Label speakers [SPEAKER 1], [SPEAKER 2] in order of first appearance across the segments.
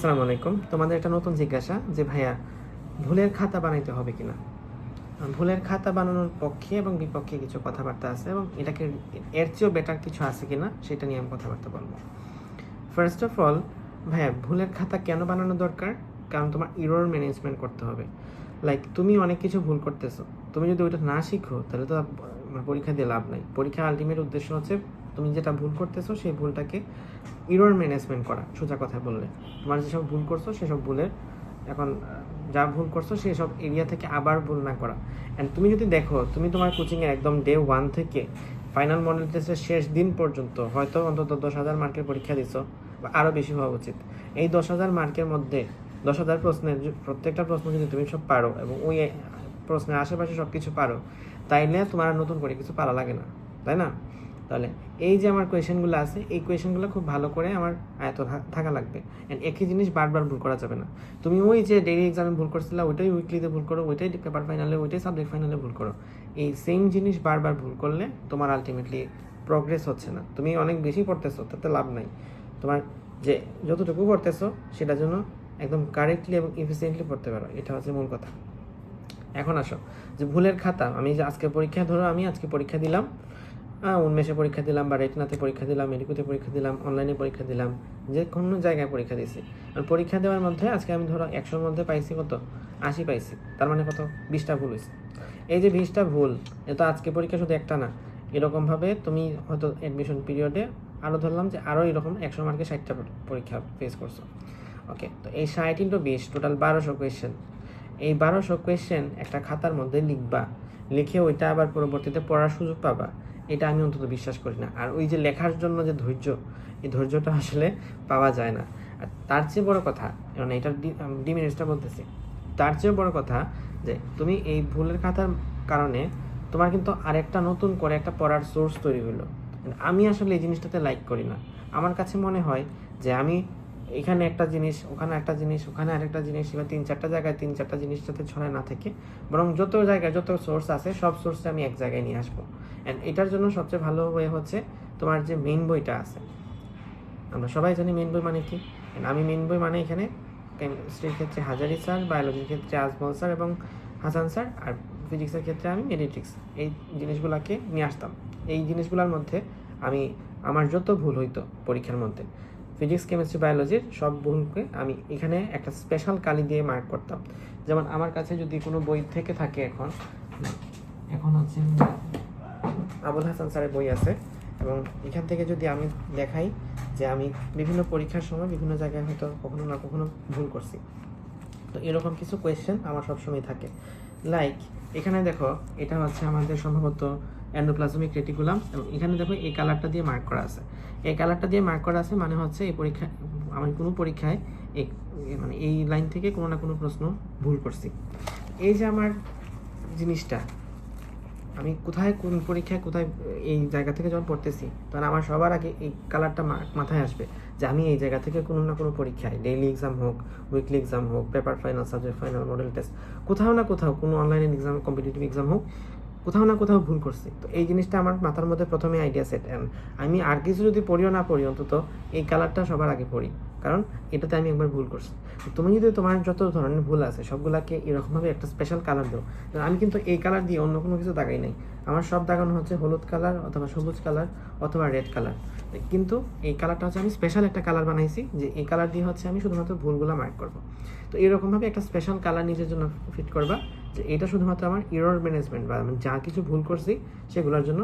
[SPEAKER 1] আসসালামু আলাইকুম। তোমাদের একটা নতুন জিজ্ঞাসা যে, ভাইয়া, ভুলের খাতা বানাইতে হবে কিনা? ভুলের খাতা বানানোর পক্ষে এবং বিপক্ষে কিছু কথাবার্তা আছে এবং এটাকে এর চেয়েও বেটার কিছু আছে কিনা সেটা নিয়ে আমি কথাবার্তা বলব। ফার্স্ট অফ অল ভাইয়া, ভুলের খাতা কেন বানানো দরকার? কারণ তোমার ইরোর ম্যানেজমেন্ট করতে হবে। লাইক তুমি অনেক কিছু ভুল করতেছো। তুমি যদি ওইটা না শিখো, তাহলে তো মানে পরীক্ষা দিয়ে লাভ নাই। পরীক্ষার আলটিমেট উদ্দেশ্য হচ্ছে তুমি যেটা ভুল করতেছো, সেই ভুলটাকে ইরোর ম্যানেজমেন্ট করা, সোজা কথা বললে। তোমার যেসব ভুল করছ, সেসব ভুলের এখন যা ভুল করছ, সেসব এরিয়া থেকে আবার ভুল না করা। অ্যান্ড তুমি যদি দেখো, তুমি তোমার কোচিংয়ে একদম ডে ওয়ান থেকে ফাইনাল মডেল টেস্টের শেষ দিন পর্যন্ত, হয়তো অন্তত দশ হাজার মার্কের পরীক্ষা দিছো, বা আরও বেশি হওয়া উচিত। এই দশ হাজার মার্কের মধ্যে, দশ হাজার প্রশ্নের প্রত্যেকটা প্রশ্ন যদি তুমি সব পারো, এবং ওই প্রশ্নের আশেপাশে সব কিছু পারো, তাইলে তোমার নতুন করে কিছু পারা লাগে না, তাই না? তাহলে এই যে আমার কোয়েশনগুলো আছে, এই কোয়েশনগুলো খুব ভালো করে আমার আয়ত থাকা লাগবে। অ্যান্ড একই জিনিস বারবার ভুল করা যাবে না। তুমি ওই যে ডেইলি এক্সামে ভুল করছিলে, ওইটাই উইকলিতে ভুল করো, ওইটাই পেপার ফাইনালে ওইটাই সাবজেক্ট ফাইনালে ভুল করো। এই সেম জিনিস বারবার ভুল করলে তোমার আলটিমেটলি প্রগ্রেস হচ্ছে না। তুমি অনেক বেশি পড়তেছো, তাতে লাভ নাই। তোমার যে যতটুকু পড়তেছো, সেটার জন্য একদম কারেক্টলি এবং এফিসিয়েন্টলি পড়তে পারো। এটা হচ্ছে মূল কথা। এখন আসো। যে ভুলের খাতা, আমি যে আজকে পরীক্ষা, ধরো আমি আজকে পরীক্ষা দিলাম। উন্মেষে পরীক্ষা দিলাম বা রেটনাতে পরীক্ষা দিলাম, মেডিকুতে পরীক্ষা দিলাম অনলাইনে পরীক্ষা দিলাম, যে কোনো জায়গায় পরীক্ষা দিয়েছি। আর পরীক্ষা দেওয়ার মধ্যে আজকে আমি ধরো একশোর মধ্যে পাইছি কত? আশি পাইছি। তার মানে কত? বিশটা ভুল হয়েছে এই যে বিশটা ভুল, এ তো আজকে পরীক্ষা শুধু একটা না। এরকমভাবে তুমি হয়তো অ্যাডমিশন পিরিয়ডে আরও ধরলাম যে আরও এরকম একশো মার্কে ষাটটা পরীক্ষা ফেস করছ। ওকে তো এই ষাট ইন্টু বিশ টোটাল বারোশো কোয়েশ্চেন এই বারোশো কোয়েশ্চেন একটা খাতার মধ্যে লিখবা। লিখে ওইটা আবার পরবর্তীতে পড়ার সুযোগ পাবা। এটা আমি অন্তত বিশ্বাস করি না। আর ওই যে লেখার জন্য যে ধৈর্য, এই ধৈর্যটা আসলে পাওয়া যায় না। আর তার চেয়ে বড় কথা মানে এটার ডিমিনিটসটা বলতেছি, তার চেয়ে বড় কথা যে তুমি এই ভুলের খাতার কারণে তোমার কিন্তু আরেকটা নতুন করে একটা পড়ার সোর্স তৈরি হলো। আমি আসলে এই জিনিসটাতে লাইক করি না। আমার কাছে মনে হয় যে আমি এখানে একটা জিনিস, ওখানে একটা জিনিস, ওখানে আরেকটা জিনিস, এবার তিন চারটা জায়গায় তিন চারটা জিনিস যাতে ছড়ায় না থাকে। বরং যত জায়গায় যত সোর্স আছে, সব সোর্সে আমি এক জায়গায় নিয়ে আসব। অ্যান্ড এটার জন্য সবচেয়ে ভালো ওয়ে হচ্ছে তোমার যে মেন বইটা আছে। আমরা সবাই জানি মেন বই মানে কি? আমি মেন বই মানে এখানে কেমিস্ট্রির ক্ষেত্রে হাজারি স্যার বায়োলজির ক্ষেত্রে আজমল স্যার এবং হাসান স্যার আর ফিজিক্সের ক্ষেত্রে আমি মেডিট্রিক্স এই জিনিসগুলোকে নিয়ে আসতাম। এই জিনিসগুলোর মধ্যে আমি, আমার যত ভুল হইতো পরীক্ষার মধ্যে ফিজিক্স কেমিস্ট্রি বায়োলজির সব ভুলকে আমি এখানে একটা স্পেশাল কালি দিয়ে মার্ক করতাম। যেমন আমার কাছে যদি কোনো বই থেকে থাকে এখন এখন হচ্ছে আবুল হাসান স্যারের বই আছে এবং এখান থেকে যদি আমি দেখাই যে আমি বিভিন্ন পরীক্ষার সময় বিভিন্ন জায়গায় হয়তো কখনো না কখনো ভুল করছি। তো এরকম কিছু কোয়েশ্চেন আমার সবসময় থাকে। লাইক এখানে দেখো, এটা হচ্ছে আমাদের সম্ভবত অ্যান্ডোপ্লাজমিক রেটিকুলাম এবং এখানে দেখো এই কালারটা দিয়ে মার্ক করা আছে। এই কালারটা দিয়ে মার্ক করা আছে মানে হচ্ছে এই পরীক্ষা আমি কোনো পরীক্ষায় এই মানে এই লাইন থেকে কোনো না কোনো প্রশ্ন ভুল করছি। এই যে আমার জিনিসটা, আমি কোথায় কোন পরীক্ষায় কোথায় এই জায়গা থেকে যখন পড়তেছি, তখন আমার সবার আগে এই কালারটা মাথায় আসবে যে আমি এই জায়গা থেকে কোনো না কোনো পরীক্ষায় ডেইলি এক্সাম হোক উইকলি এক্সাম হোক paper final subject final model test কোথাও না কোথাও কোনো অনলাইন এক্সাম কম্পিটিটিভ এক্সাম হোক কোথাও না কোথাও ভুল করছি। তো এই জিনিসটা আমার মাথার মধ্যে প্রথমে আইডিয়া সেট আমি আর কিছু যদি পড়িও না পড়ি, অন্তত এই কালারটা সবার আগে পড়ি। কারণ এটাতে আমি একবার ভুল করছি। তুমি যদি তোমার যত ধরনের ভুল আছে, সবগুলাকে এরকমভাবে একটা স্পেশাল কালার দাও আমি কিন্তু এই কালার দিয়ে অন্য কোনো কিছু দাগাই নাই। আমার সব দাগানো হচ্ছে হলুদ কালার অথবা সবুজ কালার অথবা রেড কালার কিন্তু এই কালারটা হচ্ছে আমি স্পেশাল একটা কালার বানাইছি, যে এই কালার দিয়ে হচ্ছে আমি শুধুমাত্র ভুলগুলো মার্ক করব। তো এরকমভাবে একটা স্পেশাল কালার নিজের জন্য ফিট করবা। যে এটা শুধুমাত্র আমার ইরর ম্যানেজমেন্ট বা আমি যা কিছু ভুল করছি, সেগুলোর জন্য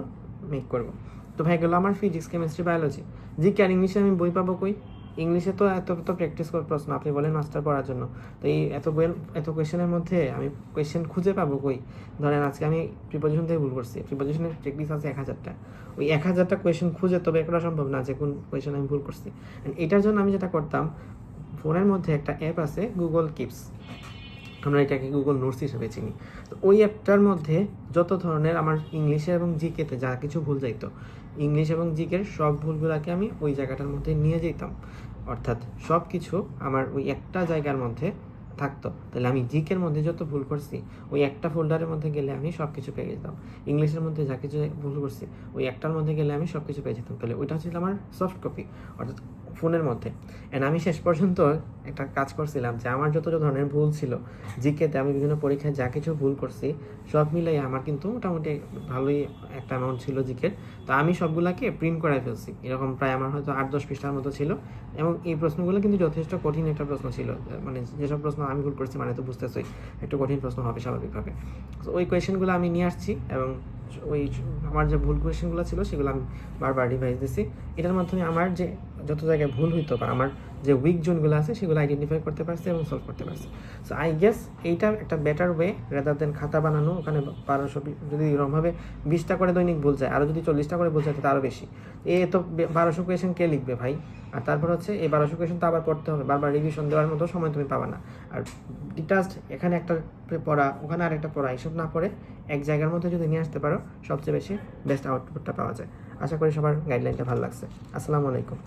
[SPEAKER 1] মেক করব। তো ভাই, গেলো আমার ফিজিক্স কেমিস্ট্রি বায়োলজি জি আর ইংলিশে আমি বই পাবো কই? ইংলিশে তো এত তো প্র্যাকটিস করার প্রশ্ন, আপনি বলেন মাস্টার পড়ার জন্য। তো এই এত বই এত কোয়েশ্চেনের মধ্যে আমি কোয়েশ্চেন খুঁজে পাবো কই? ধরেন আজকে আমি প্রিপোজিশন থেকে ভুল করছি প্রিপোজিশনের প্র্যাকটিস আছে এক হাজারটা। ওই এক হাজারটা কোয়েশ্চেন খুঁজে তবে করা সম্ভব না যে কোন কোয়েশ্চেন আমি ভুল করছি। এটার জন্য আমি যেটা করতাম ফোনের মধ্যে একটা অ্যাপ আছে গুগল কিপস আমরা এটাকে গুগল নোটস হিসেবে চিনি। তো ওই অ্যাপটার মধ্যে যত ধরনের আমার ইংলিশে এবং জিকেতে যা কিছু ভুল যাইতো, ইংলিশ এবং জিকের সব ভুলগুলোকে আমি ওই জায়গাটার মধ্যে নিয়ে যেতাম অর্থাৎ সব কিছু আমার ওই একটা জায়গার মধ্যে থাকতো। তাহলে আমি জিকের মধ্যে যত ভুল করছি, ওই একটা ফোল্ডারের মধ্যে গেলে আমি সব কিছু পেয়ে যেতাম। ইংলিশের মধ্যে যা কিছু ভুল করছি, ওই একটার মধ্যে গেলে আমি সব কিছু পেয়ে যেতাম। তাহলে ওইটা হচ্ছিল আমার সফট কপি অর্থাৎ ফোনের মধ্যে। অ্যান্ড আমি শেষ পর্যন্ত একটা কাজ করছিলাম যে আমার যত ধরনের ভুল ছিল, জিকেতে আমি বিভিন্ন পরীক্ষায় যা কিছু ভুল করছি, সব মিলাই আমার কিন্তু মোটামুটি ভালোই একটা অ্যামাউন্ট ছিল জিকের। তো আমি সবগুলোকে প্রিন্ট করাই ফেলছি। এরকম প্রায় আমার হয়তো আট, দশ পৃষ্ঠার মতো ছিল। এবং এই প্রশ্নগুলো কিন্তু যথেষ্ট কঠিন একটা প্রশ্ন ছিল। মানে যেসব প্রশ্ন আমি ভুল করছি মানে তো বুঝতেছই, একটু কঠিন প্রশ্ন হবে স্বাভাবিকভাবে। তো ওই কোয়েশ্চেনগুলো আমি নিয়ে আসছি এবং ওই আমার যে ভুল কোয়েশ্চেনগুলো ছিল সেগুলো আমি বারবার রিভাইজ দিছি। এটার মাধ্যমে আমার যে যত জায়গায় ভুল হইতো বা আমার যে উইক জোনগুলো আছে, সেগুলো আইডেন্টিফাই করতে পারছে এবং সলভ করতে পারছি। সো আই গেস এইটা একটা বেটার ওয়ে রেদার দেন খাতা বানানো, ওখানে বারোশো যদি এরকমভাবে বিশটা করে দৈনিক ভুল যায় আরও যদি চল্লিশটা করে ভুল যায় তো আরও বেশি। এ তো বারোশো কোয়েশন কে লিখবে ভাই? আর তারপর হচ্ছে, এই বারোশো কোয়েশন তো আবার পড়তে হবে, বারবার রিভিশন দেওয়ার মতো সময় তুমি পাবা না। আর ডিটাচড এখানে একটা পড়া, ওখানে আরেকটা পড়া, এইসব না পড়ে এক জায়গার মধ্যে যদি নিয়ে আসতে পারো, সবচেয়ে বেশি বেস্ট আউটপুটটা পাওয়া যায়। আশা করি সবার গাইডলাইনটা ভালো লাগছে। আসসালামু আলাইকুম।